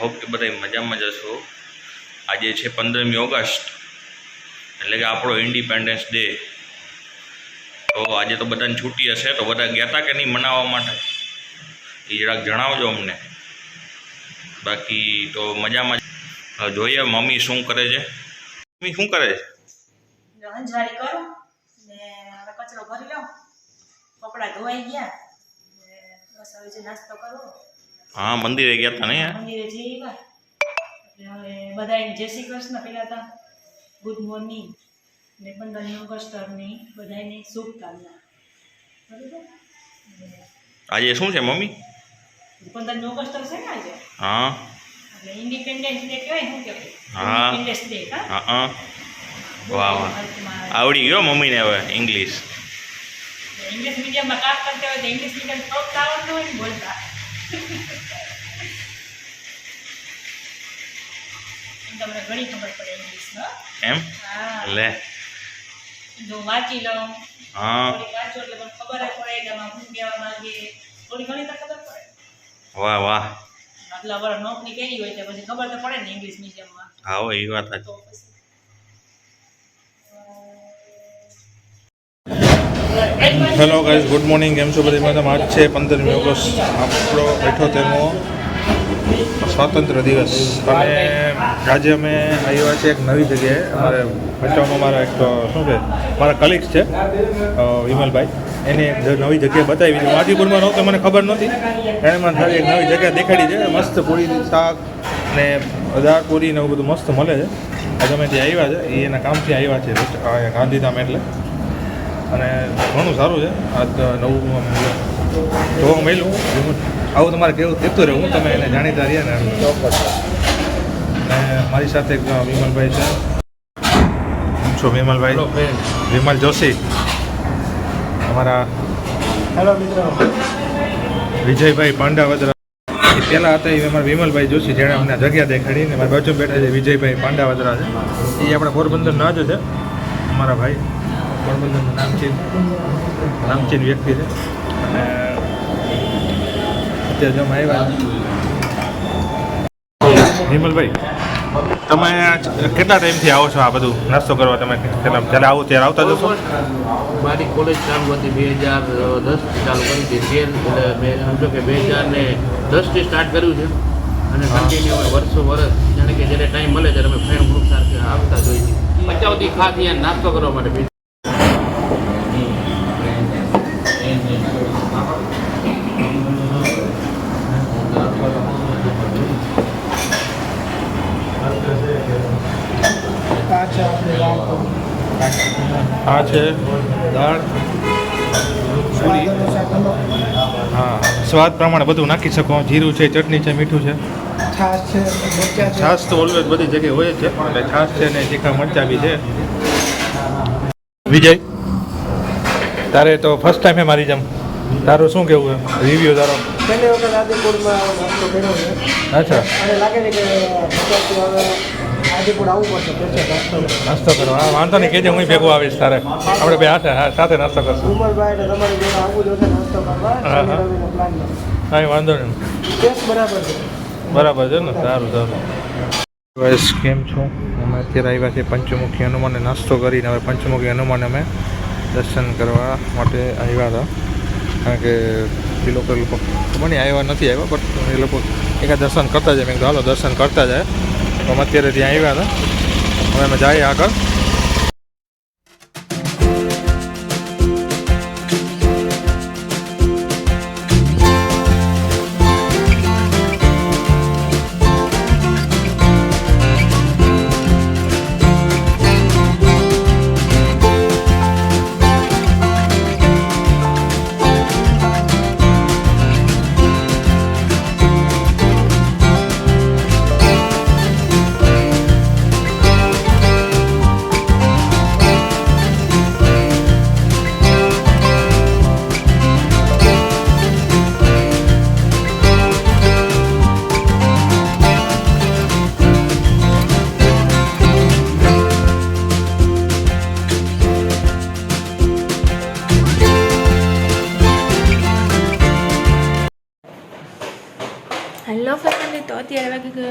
Hope કે બધા મજામાં જશો આજે છે પંદરમી ઓગસ્ટ, એટલે કે આપણો ઇન્ડિપેન્ડન્સ ડે તો આજે તો બધાને છૂટી હશે, તો બધા ગયા હતા કે નહીં મનાવવા માટે? એ જરાક જણાવજો અમને. બાકી તો મજામાં જોઈએ મમ્મી શું કરે છે. મમ્મી શું કરે છે? કચરો ભરી લઉં. કપડાં ધોવાઈ ગયા બસ હવે જે નાસ્તો કરવો. હા મંદિરે ગયા હતા ને મંદિરે જઈ હવે બધાને જય શ્રી કૃષ્ણ પહેલા હતા. ગુડ મોર્નિંગ ને પંદરમી ઓગસ્ટની બધાને શુભકામના. બરોબર? આજે શું છે મમ્મી? પંદરમી ઓગસ્ટ છે ને આજે? હા. એટલે ઇન્ડિપેન્ડન્સ ડે કહેવાય શું કહેવાય? હા. ઇન્ડિપેન્ડન્સ ડે હા? હા હા. વાહ વાહ. આવડી ગયો મમ્મીને હવે ઇંગ્લિશ ઇંગ્લિશ મીડિયમમાં કામ કરતા હોય તો ઇંગ્લિશ મીડિયમ થોડુંક આવડતું હોય ને બોલતા. તમને ઘણી ખબર પડે ઇંગ્લિશમાં એમ? લે. જો વાંચી લઉં. હા. વાંચો એટલે તમને ખબર પડે કે આમાં શું કહેવા માંગે. થોડી ઘણી તો ખબર પડે. વાહ વાહ. આટલા વર્ષ નોકરી કરી હોય તો પછી ખબર તો પડે ને ઇંગ્લિશ મીડિયમમાં હા એ વાત તો પછી હેલો ગાઈઝ ગુડ મોર્નિંગ કેમ છો બધી મેડમ આજ છે પંદરમી ઓગસ્ટ. આપણો અઠ્યોતેરમો સ્વાતંત્ર્ય દિવસ. અને આજે અમે આવ્યા છે એક નવી જગ્યાએ. અમારે બચાવમાં મારા એક શું છે? મારા કલીગ્સ છે વિમલભાઈ. એને એક નવી જગ્યાએ બતાવી છે. માજીપુરમાં નહોતો, મને ખબર નહોતી. એણે મને ખાલી એક નવી જગ્યા દેખાડી છે. મસ્ત પૂરી શાક ને દાળ પૂરી ને એવું બધું મસ્ત મળે છે. અમે ત્યાં આવ્યા છે. એ એના કામથી આવ્યા છે. ગાંધીધામ એટલે. અને ઘણું સારું છે. આ નવું જોવા મળ્યું. આવું તમારે કેવું કહેતું રહે હું તમે એને જાણીતા રહ્યા ને અને મારી સાથે એક વિમલભાઈ છે. છો વિમલભાઈ? વિમલ જોશી. અમારા હેલો મિત્રો. વિજયભાઈ પાંડાવદરા એ પહેલાં હતા એ અમારા વિમલભાઈ જોશી જેણે અમને જગ્યા દેખાડી ને મારી બાજુ બેઠા છે વિજયભાઈ પાંડાવદરા છે. એ આપણા પોરબંદરના જ છે અમારા ભાઈ. પોરબંદરનું નામચીન નામચીન વ્યક્તિ છે. અને અત્યારે જો આવ્યા હિમલભાઈ તમે કેટલા ટાઈમથી આવો છો આ બધું? નાસ્તો કરવા તમે કેટલા જ્યારે આવો ત્યારે આવતા જશો? મારી કોલેજ ચાલુ હતી બે હજાર દસથી ચાલુ કરી હતી. તેર એટલે મેં સમજો કે બે હજાર ને દસથી સ્ટાર્ટ કર્યું છે. અને કન્ટિન્યુ અમે વર્ષો વર્ષ. જાણે કે જ્યારે ટાઈમ મળે ત્યારે અમે ફ્રેન્ડ ગ્રુપ સાથે આવતા જ હોઈએ છીએ. પચાવથી ખાસ અહીંયા નાસ્તો કરવા માટે બે આ છે દાળ પૂરી. હા સ્વાદ પ્રમાણે બધું નાખી શકો. જીરું છે ચટણી છે મીઠું છે. છાશ છે છાશ તો ઓલવેઝ બધી જગ્યાએ હોય છે પણ છાશ છે ને તીખા મરચા બી છે. વિજય? તારે તો ફર્સ્ટ ટાઈમ મારી જેમ. તારું શું કેવું રિવ્યુ તારો. પહેલી વખત આદિપુરમાં નાસ્તો કર્યો છે. અચ્છા. અને લાગે છે કે આદિપુર આવવું પડશે પછી નાસ્તો કરો. હા વાંધો નહીં કહેજે હું ભેગો આવીશ તારે. આપણે બે હાથે હા સાથે નાસ્તો કરશું. ઉમરભાઈ એટલે તમારી જોડે આવવું જોશે નાસ્તો કરવા. હા, વાંધો નહીં. ટેસ્ટ બરાબર છે. બરાબર છે ને? સારું સારું. કેમ છો? અત્યારે આવ્યા છીએ પંચમુખી હનુમાનને નાસ્તો કરીને. હવે પંચમુખી હનુમાન અમે દર્શન કરવા માટે આવ્યા હતા. કારણ કે એ લોકો લોકો નહીં આવ્યા નથી આવ્યા બટ એ લોકો એકાદ દર્શન કરતા જાય. મેં કીધું, હાલો, દર્શન કરતા જાય. તો અમે અત્યારે ત્યાં આવ્યા હતા. હવે અમે જઈએ આગળ.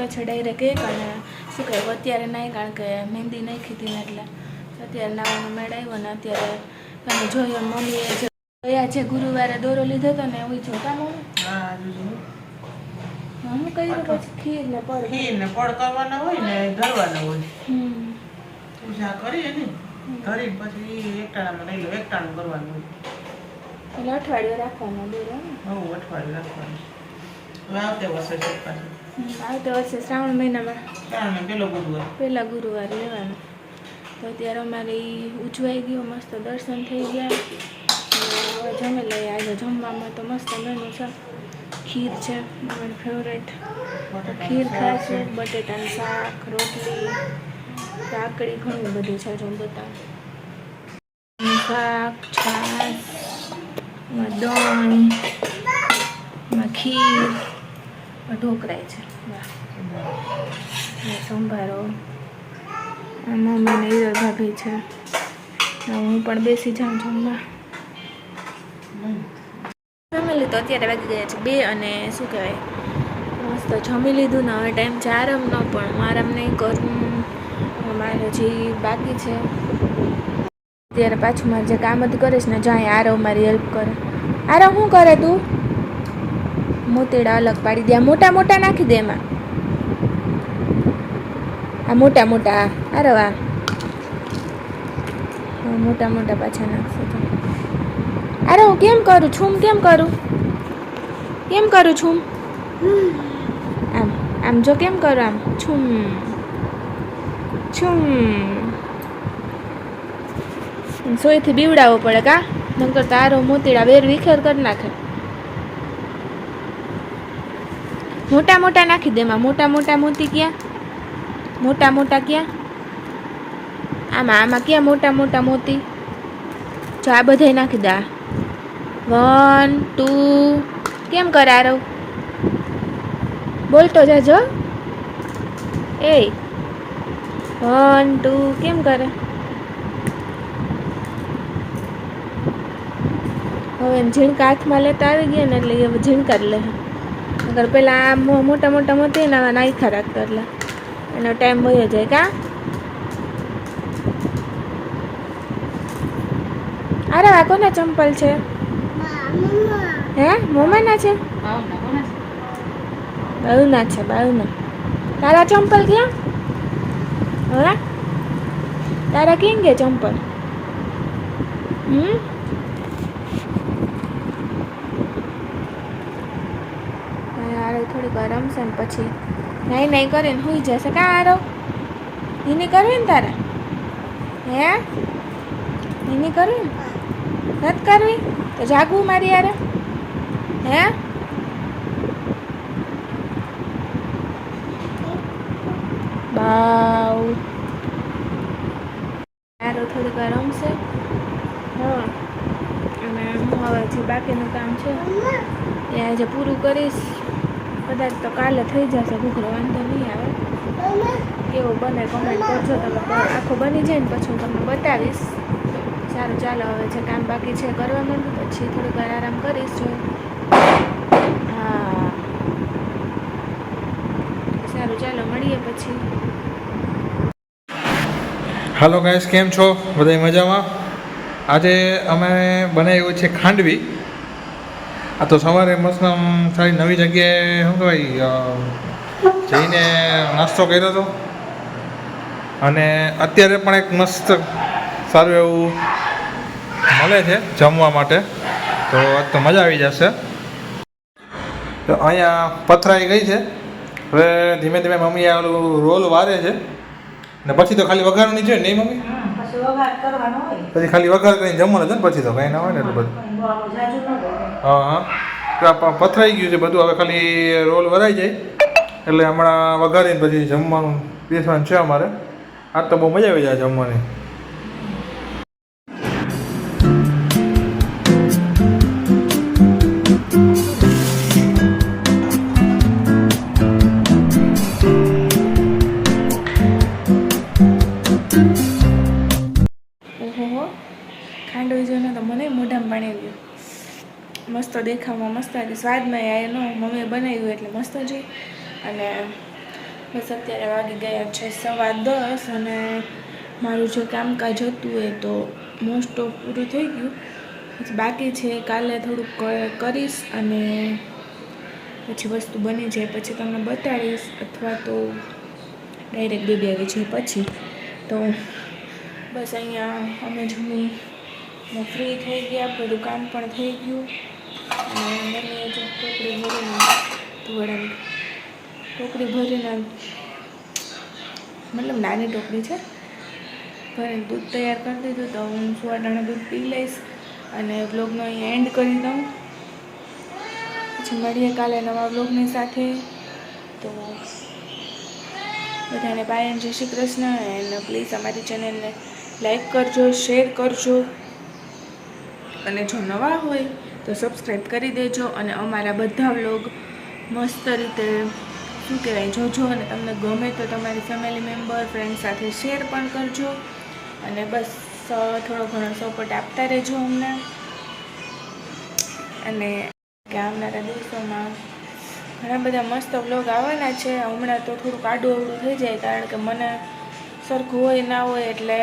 છે ડાયરેક્ટ એક અને શું કહેવાય અત્યારે નહીં કારણ કે મહેંદી નાખી હતી ને એટલે. અત્યારે નાવાનો મેળ આવ્યો ને અત્યારે તમે જોયો મમ્મીએ જે ગયા છે ગુરુવારે દોરો લીધો હતો ને એવું જોતા મમ્મી હા બીજું હા, પછી ખીર ને પડ. ખીર ને પડ કરવાના હોય ને ધરવાના હોય. પૂજા કરીએ ને ધરીને પછી એકટાણામાં લઈ લો એકટાણું કરવાનું હોય. એટલે અઠવાડિયું રાખવાનું દોરો. ને બહુ અઠવાડિયું રાખવાનું. હવે આવતે વર્ષે છે પાછું આવતા વર્ષે શ્રાવણ મહિનામાં. પહેલા ગુરુવારે. લેવાનું. તો અત્યારે અમારે ઉજવાઈ ગયું મસ્ત દર્શન થઈ ગયા. જમી લઈએ. આજે જમવામાં તો મસ્ત મેનુ છે. ખીર છે મારી ફેવરેટ ખીર ખાશું બટેટાનું શાક રોટલી કાકડી ઘણું બધું છે જો બતાવું. શાક છાશ દણ દહીં ખીર. એમાં ઢોકળાય છે ને સંભારો. આ મમ્મી ને ઈરર ભાભી છે. હું પણ બેસી જાઉં જમવા ફેમિલી તો અત્યારે વાગી ગયા છે બે અને શું કહેવાય? મસ્ત જમી લીધું ને હવે ટાઈમ છે આરામનો પણ. મારા અમને નહીં કરું મારે જે બાકી છે. અત્યારે પાછું મારે જે કામ જ કરીશ ને જાય આરવ મારી હેલ્પ કરે. આરવ શું કરે તું? મોતીડા અલગ પાડી દે. આ મોટા મોટા નાખી દે એમાં. આ મોટા મોટા, આ રવા મોટા મોટા પાછા નાખશે તો. અરે હું કેમ કરું છું, કેમ કરું? કેમ કરું છું? આમ આમ જો કેમ કરું આમ? છું. છું. સોયથી બીવડાવવો પડે કા? નકર તારો મોતીડા વેર વિખેર કરી નાખે. મોટા મોટા નાખી દે, એમાં મોટા મોટા મોતી ક્યાં? મોટા મોટા ક્યાં? આમાં આમાં ક્યાં મોટા મોટા મોતી? જો આ બધાય નાખી દે વન, ટુ, કેમ કરે આરવ બોલતો જાજો. એ વન, ટુ, કેમ કરે? હવે ઝીણકા હાથમાં લેતા આવી ગયા ને એટલે ઝીણકા લે. અગર પેલા આ મોટા મોટા મોતી ને નાખ્યા રાખતો એટલે એનો ટાઈમ વયો જાય કા? અરે આ કોના ચંપલ છે? હે? મોમાના છે? બાઉના છે બાયુના તારા ચંપલ ક્યાં? હા? તારા કેમ કે ચંપલ? હમ આરવ થોડીક વાર રમશે ને પછી નહીં નાઈ કરીને સુઈ જશે. કાં આરો એને કરવી ને તારે? હે? એને કરવી ને? નથી કરવી? તો જાગવું મારી યારે હે? બાવ. આરો થોડીક વાર રમશે. હા. અને હું હવે જે બાકીનું કામ છે એ આજે પૂરું કરીશ. કદાચ તો કાલે થઈ જશે ઘૂઘરો વાંધો નહીં આવે. કેવો બને કમેન્ટ કરજો તમે. આખું બની જાય ને પછી હું તમને બતાવીશ. સારું, ચાલો હવે જે કામ બાકી છે કરવા માંડું પછી થોડીક વાર આરામ કરીશ હા. સારું, ચાલો મળીએ પછી. હાલો ગાઈસ કેમ છો? બધા મજામાં? આજે અમે બનાવ્યું છે ખાંડવી. આ તો સવારે મસ્ત સારી નવી જગ્યાએ શું કહેવાય જઈને નાસ્તો કર્યો હતો અને અત્યારે પણ એક મસ્ત સારું એવું મળે છે જમવા માટે. તો આજ તો મજા આવી જશે. તો અહીંયા પથરાઈ ગઈ છે. હવે ધીમે ધીમે મમ્મી આ રોલ વારે છે. ને પછી તો ખાલી વઘારવાની છે નહીં મમ્મી? પછી ખાલી વઘાર કરીને જમવાનું છે ને પછી તો કંઈ ના હોય ને એટલે બધું. હા હા. પથરાઈ ગયું છે બધું. હવે ખાલી રોલ વરાઈ જાય. એટલે હમણાં વઘારીને પછી જમવાનું બેસવાનું છે અમારે. આ તો બહુ મજા આવી જાય જમવાની. મસ્ત અને સ્વાદમાં એનો મમ્મીએ બનાવ્યું એટલે મસ્ત જ અને બસ અત્યારે વાગી ગયા છે સવા દસ અને મારું જે કામકાજ હતું એ તો મોસ્ટ ઓફ પૂરું થઈ ગયું. બાકી છે કાલે થોડુંક કરીશ અને પછી વસ્તુ બની જાય પછી તમને બતાડીશ અથવા તો ડાયરેક્ટ બેબી આવી જાય પછી. તો બસ અહીંયા અમે જમી ફ્રી થઈ ગયા, બધું કામ પણ થઈ ગયું. ટોકરી ભરીને ધોળાની ટોકરી ભરીને મતલબ નાની ટોકડી છે. ભરીને દૂધ તૈયાર કરી દીધું તો હું સુવાટાણા દૂધ પી લઈશ અને બ્લોગનો અહીં એન્ડ કરી દઉં. પછી મળીએ કાલે નવા બ્લોગની સાથે. તો બધાને બાય જય શ્રી કૃષ્ણ એન્ડ પ્લીઝ અમારી ચેનલને લાઈક કરજો શેર કરજો. અને જો નવા હોય તો સબસ્ક્રાઈબ કરી દેજો અને અમારા બધા વ્લોગ મસ્ત રીતે, શું કહેવાય, જોજો અને તમને ગમે તો તમારી ફેમિલી મેમ્બર ફ્રેન્ડ સાથે શેર પણ કરજો. અને બસ, થોડો ઘણો સપોર્ટ આપતા રહેજો અમને. અને આવનારા દિવસોમાં ઘણા બધા મસ્ત વ્લોગ આવવાના છે. હમણાં તો થોડુંક આડું અવડું થઈ જાય કારણ કે મને સરખું હોય ના હોય એટલે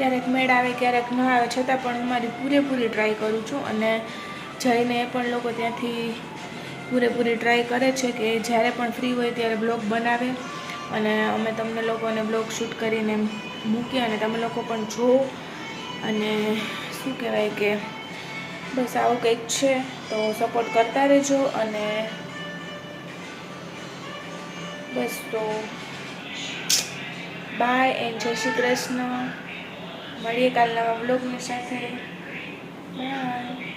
ક્યારેક મેળ આવે, ક્યારેક ન આવે, છતાં પણ હું મારી પૂરેપૂરી ટ્રાય કરું છું અને જઈને એ પણ લોકો ત્યાંથી પૂરેપૂરી ટ્રાય કરે છે કે જ્યારે પણ ફ્રી હોય ત્યારે બ્લોગ બનાવે અને અમે તમને લોકોને બ્લોગ શૂટ કરીને મૂકીએ અને તમે લોકો પણ જુઓ. અને શું કહેવાય કે બસ આવું કંઈક છે, તો સપોર્ટ કરતા રહેજો અને બસ તો બાય એન્ડ જય શ્રી કૃષ્ણ. મળીએ કાલના બ્લોગની સાથે. બાય